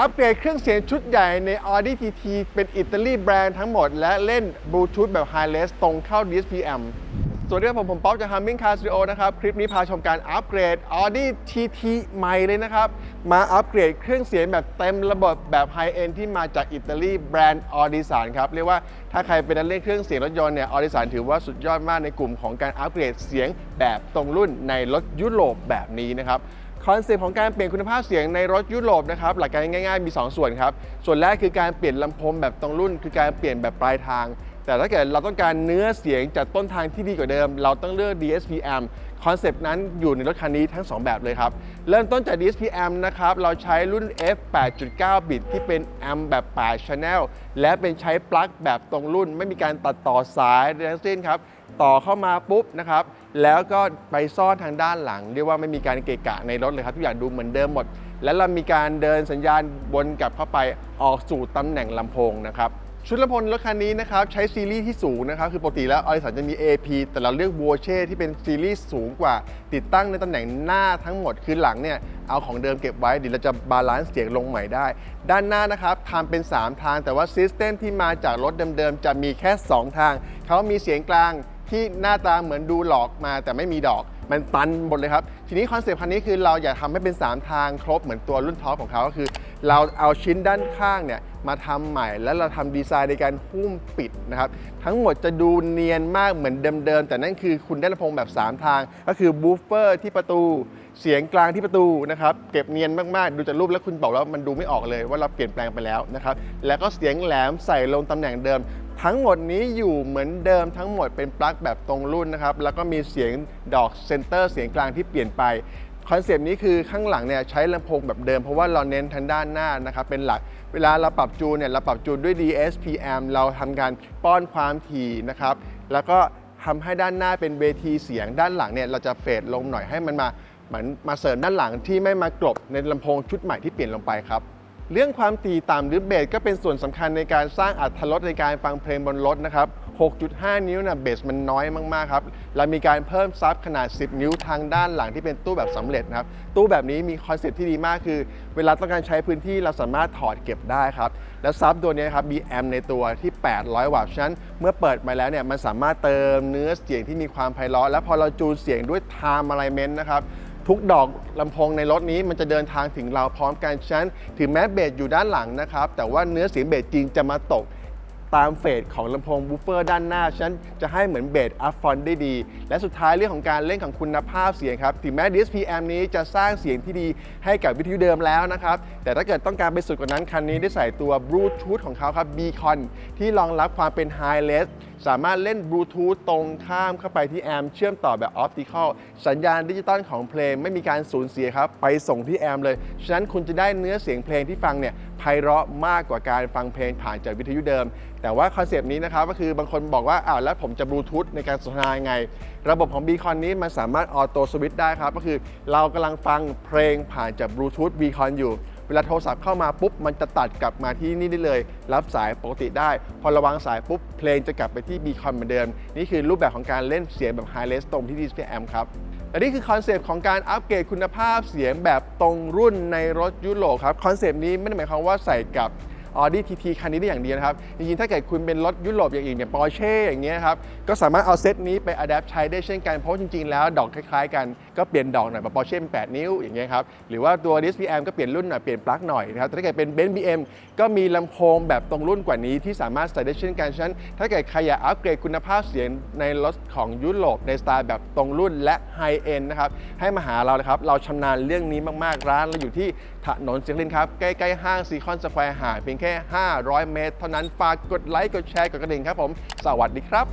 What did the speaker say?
อัปเกรดเครื่องเสียงชุดใหญ่ใน Audi TT เป็นอิตาลีแบรนด์ทั้งหมด และเล่นบลูทูธแบบ Hi-Res ตรงเข้า DSPM สวัสดีครับผม ผมป๊อปจาก Humming Car Studio นะครับ คลิปนี้พาชมการอัปเกรด Audi TT ใหม่เลยนะครับ มาอัปเกรดเครื่องเสียงแบบเต็มระบบแบบไฮเอ็นที่มาจากอิตาลีแบรนด์ Audison ครับ เรียกว่าถ้าใครเป็นนักเล่นเครื่องเสียงรถยนต์เนี่ย Audison ถือว่าสุดยอดมากในกลุ่มของการอัปเกรดเสียงแบบตรงรุ่นในรถยุโรปแบบนี้นะครับ คอนเซปต์ของการเปลี่ยนคุณภาพเสียงในรถยุโรปนะครับหลักการง่ายๆมี 2 ส่วนครับ ส่วนแรกคือการเปลี่ยนลำโพงแบบตรงรุ่น คือการเปลี่ยนแบบปลายทาง แต่ถ้าเกิดเราต้องการเนื้อเสียงจากต้นทางที่ดีกว่าเดิม เราต้องเลือก DSPM คอนเซปต์นั้นอยู่ในรถคันนี้ทั้ง 2 แบบเลยครับ เริ่มต้นจาก DSPM นะครับ เราใช้รุ่น F 8.9 บิตที่เป็นแอมแบบ8 Channel และเป็นใช้ปลั๊กแบบตรงรุ่น ไม่มีการตัดต่อสายใดทั้งสิ้นครับ ต่อเข้ามาปุ๊บนะครับ แล้วก็ไปซ่อนทางด้านหลัง เรียกว่าไม่มีการเกะกะในรถเลยครับทุกอย่างดูเหมือนเดิมหมด แล้วเรามีการเดินสัญญาณวนกลับเข้าไปออกสู่ตำแหน่งลำโพงนะครับชุดลำโพงรถคันนี้นะครับใช้ซีรีส์ที่สูงนะครับคือปกติแล้วออริสันจะมี AP แต่เราเลือก v o c e ที่เป็นซีรีส์สูงกว่า ติดตั้งในตำแหน่งหน้าทั้งหมดคือหลังเนี่ยเอาของเดิมเก็บไว้เดี๋ยวเราจะบาลานซ์เสียงลงใหม่ได้ ด้านหน้านะครับทำเป็น 3 ทางแต่ว่าซิสเต็มที่มาจากรถเดิมๆ จะมีแค่ 2 ทาง เขามีเสียงกลาง ที่หน้าตาเหมือนดูหลอกมาแต่ไม่มีดอก มันตันหมดเลยครับ ทีนี้คอนเซปต์คันนี้คือเราอยากทำให้เป็น 3 ทางครบเหมือนตัวรุ่นท็อปของเขาก็คือ เราเอาชิ้นด้านข้างเนี่ยมาทำใหม่ แล้วเราทำดีไซน์ในการหุ้มปิดนะครับ ทั้งหมดจะดูเนียนมากเหมือนเดิมๆ แต่นั่นคือคุณได้ลำโพงแบบ 3 ทาง ก็คือบูฟเฟอร์ที่ประตู เสียงกลางที่ประตูนะครับ เก็บเนียนมากๆ ดูจากรูปแล้วคุณบอกแล้วมันดูไม่ออกเลยว่าเราเปลี่ยนแปลงไปแล้วนะครับ แล้วก็เสียงแหลมใส่ลงตำแหน่งเดิม ทั้งหมดนี้อยู่เหมือนเดิมทั้งหมดเป็นปลั๊กแบบตรงรุ่นนะครับ แล้วก็มีเสียงดอกเซนเตอร์เสียงกลางที่เปลี่ยนไปคอนเซปต์นี้คือข้างหลังเนี่ยใช้ลำโพงแบบเดิมเพราะว่าเราเน้นทางด้านหน้านะครับเป็นหลักเวลาเราปรับจูนเนี่ยเราปรับจูนด้วย DSPM เราทำการป้อนความถี่นะครับ แล้วก็ทำให้ด้านหน้าเป็นเวทีเสียงด้านหลังเนี่ยเราจะเฟดลงหน่อยให้มันมาเหมือนมาเสริมด้านหลังที่ไม่มากลบในลำโพงชุดใหม่ที่เปลี่ยนลงไปครับ เรื่องความถี่ต่ำหรือเบสก็เป็นส่วนสำคัญในการสร้างอัตรสในการฟังเพลงบนรถนะครับ 6.5 นิ้วนะเบสมันน้อยมากๆครับ เรามีการเพิ่มซับขนาด 10 นิ้วทางด้านหลังที่เป็นตู้แบบสำเร็จนะครับ ตู้แบบนี้มีคอนเซ็ปต์ที่ดีมากคือ เวลาต้องการใช้พื้นที่เราสามารถถอดเก็บได้ครับ แล้วซับตัวนี้ครับมีแอมป์ในตัวที่ 800 วัตต์ฉะนั้นเมื่อเปิดมาแล้วเนี่ยมันสามารถเติมเนื้อเสียงที่มีความไพเราะและพอเราจูนเสียงด้วย time alignment นะครับ ทุกดอกลำโพงในรถนี้มันจะเดินทางถึงเราพร้อมกันฉะนั้นถึงแม้เบสอยู่ด้านหลังนะครับ แต่ว่าเนื้อเสียงเบสจริงจะมาตก ตามเฟสของลำโพงบูฟเฟอร์ด้านหน้าฉะนั้นจะให้เหมือนเบสอัพฟอนได้ดี และสุดท้ายเรื่องของการเล่นของคุณภาพเสียงครับ ถึงแม้ DSPM นี้จะสร้างเสียงที่ดีให้กับวิทยุเดิมแล้วนะครับ แต่ถ้าเกิดต้องการไปสุดกว่านั้น คันนี้ได้ใส่ตัวบลูทูธของเขาครับ Beacon ที่รองรับความเป็น Hi-Res สามารถเล่นบลูทูธตรงข้ามเข้าไปที่แอมเชื่อมต่อแบบออปติคอลสัญญาณดิจิตอลของเพลงไม่มีการสูญเสียครับ ไปส่งที่แอมเลย ฉะนั้นคุณจะได้เนื้อเสียงเพลงที่ฟังเนี่ยไพเราะมากกว่าการฟังเพลงผ่านจากวิทยุเดิม แต่ว่าคอนเซปต์นี้นะครับก็คือบางคนบอกว่าอ้าวแล้วผมจะบลูทูธในการสนทนายังไง ระบบของ Beacon นี้มันสามารถออโต้สวิตช์ได้ครับ ก็คือเรากำลังฟังเพลงผ่านจากบลูทูธ Beacon อยู่เวลาโทรศัพท์เข้ามาปุ๊บ มันจะตัดกลับมาที่นี่ได้เลย รับสายปกติได้ พอระวางสายปุ๊บ เพลงจะกลับไปที่ Beacon เหมือนเดิม นี่คือรูปแบบของการเล่นเสียงแบบ High Res ตรงที่ Display Amp ครับ และนี่คือคอนเซปต์ของการอัปเกรดคุณภาพเสียงแบบตรงรุ่นในรถยุโรปครับคอนเซปต์นี้ไม่ได้หมายความว่าใส่กับ Audi TT คันนี้ได้อย่างเดียวนะครับ จริงๆ ถ้าเกิดคุณเป็นรถยุโรปอย่างอื่นอย่าง Porsche อย่างเงี้ยครับ ก็สามารถเอาเซตนี้ไป adapt ใช้ได้เช่นกัน เพราะจริงๆ แล้วดอกคล้ายๆ กัน ก็เปลี่ยนดอกหน่อยแบบ Porsche เป็น8นิ้วอย่างเงี้ยครับ หรือว่าตัว DSPM ก็เปลี่ยนรุ่นหน่อย เปลี่ยนปลั๊กหน่อยนะครับ ถ้าเกิดเป็น Benz BM ก็มีลำโพงแบบตรงรุ่นกว่านี้ที่สามารถใส่ได้เช่นกันฉะนั้นถ้าเกิดใครอยากอัปเกรดคุณภาพเสียงในรถของยุโรปในสไตล์แบบตรงรุ่นและไฮเอ็นนะครับให้มาหาเราเลยครับเราชำนาญเรื่องนี้มากๆร้านเราอยู่ที่ถนนเสียงลินครับใกล้ๆห้างซีคอนสแควร์หาเพียงแค่ 500 เมตร เท่านั้นฝากกดไลค์กดแชร์กดกระดิ่งครับผม สวัสดีครับ